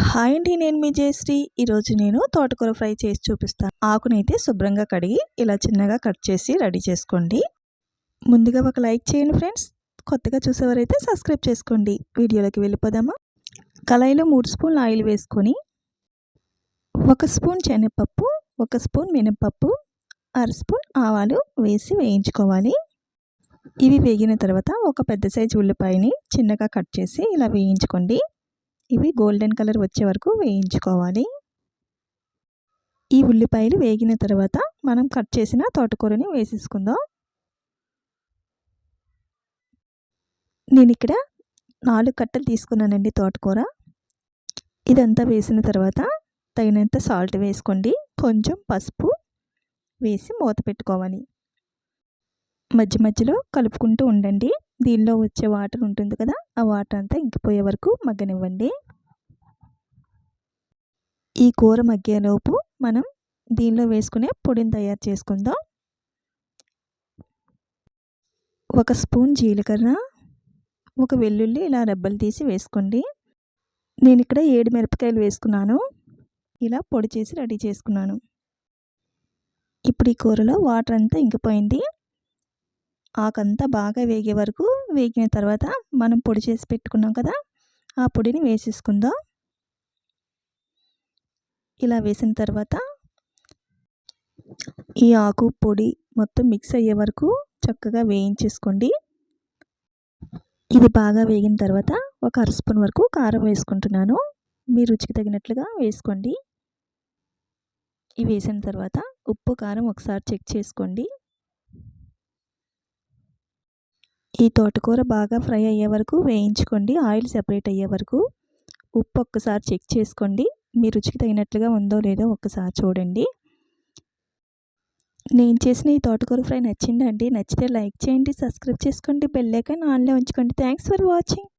Hi అండి నేను మీ జయశ్రీ. ఈరోజు నేను తోటకూర ఫ్రై చేసి చూపిస్తాను. ఆకునైతే శుభ్రంగా కడిగి ఇలా చిన్నగా కట్ చేసి రెడీ చేసుకోండి. ముందుగా ఒక లైక్ చేయండి ఫ్రెండ్స్. కొత్తగా చూసేవారైతే సబ్స్క్రైబ్ చేసుకోండి. వీడియోలోకి వెళ్ళిపోదామా? కళాయిలో మూడు స్పూన్లు ఆయిల్ వేసుకొని ఒక స్పూన్ శనగపప్పు ఒక స్పూన్ మినపప్పు అర స్పూన్ ఆవాలు వేసి వేయించుకోవాలి. ఇవి వేగిన తర్వాత ఒక పెద్ద సైజు ఉల్లిపాయని చిన్నగా కట్ చేసి ఇలా వేయించుకోండి. ఇవి గోల్డెన్ కలర్ వచ్చే వరకు వేయించుకోవాలి. ఈ ఉల్లిపాయలు వేగిన తర్వాత మనం కట్ చేసిన తోటకూరని వేసేసుకుందాం. నేను ఇక్కడ నాలుగు కట్టలు తీసుకున్నానండి తోటకూర. ఇదంతా వేసిన తర్వాత తగినంత సాల్ట్ వేసుకోండి. కొంచెం పసుపు వేసి మూత పెట్టుకోవాలి. మధ్య మధ్యలో కలుపుకుంటూ ఉండండి. దీనిలో వచ్చే వాటర్ ఉంటుంది కదా ఆ వాటర్ అంతా ఇంకిపోయే వరకు మగ్గనివ్వండి. ఈ కూర మగ్గేలోపు మనం దీనిలో వేసుకునే పొడిని తయారు చేసుకుందాం. ఒక స్పూన్ జీలకర్ర ఒక వెల్లుల్లి ఇలా రెబ్బలు తీసి వేసుకోండి. నేను ఇక్కడ ఏడు మిరపకాయలు వేసుకున్నాను. ఇలా పొడి చేసి రెడీ చేసుకున్నాను. ఇప్పుడు ఈ కూరలో వాటర్ అంతా ఇంకిపోయింది. ఆకంతా బాగా వేగే వరకు వేగిన తర్వాత మనం పొడి చేసి పెట్టుకున్నాం కదా ఆ పొడిని వేసేసుకుందాం. ఇలా వేసిన తర్వాత ఈ ఆకు పొడి మొత్తం మిక్స్ అయ్యే వరకు చక్కగా వేయించేసుకోండి. ఇది బాగా వేగిన తర్వాత ఒక అర స్పూన్ వరకు కారం వేసుకుంటున్నాను. మీ రుచికి తగినట్లుగా వేసుకోండి. ఇవి వేసిన తర్వాత ఉప్పు కారం ఒకసారి చెక్ చేసుకోండి. ఈ తోటకూర బాగా ఫ్రై అయ్యే వరకు వేయించుకోండి. ఆయిల్ సెపరేట్ అయ్యే వరకు ఉప్పు ఒక్కసారి చెక్ చేసుకోండి. మీ రుచికి తగినట్లుగా ఉందో లేదో ఒక్కసారి చూడండి. నేను చేసిన ఈ తోటకూర ఫ్రై నచ్చిందండి. నచ్చితే లైక్ చేయండి సబ్స్క్రైబ్ చేసుకోండి బెల్ ఐకాన్ ఆన్లో ఉంచుకోండి. Thanks for watching.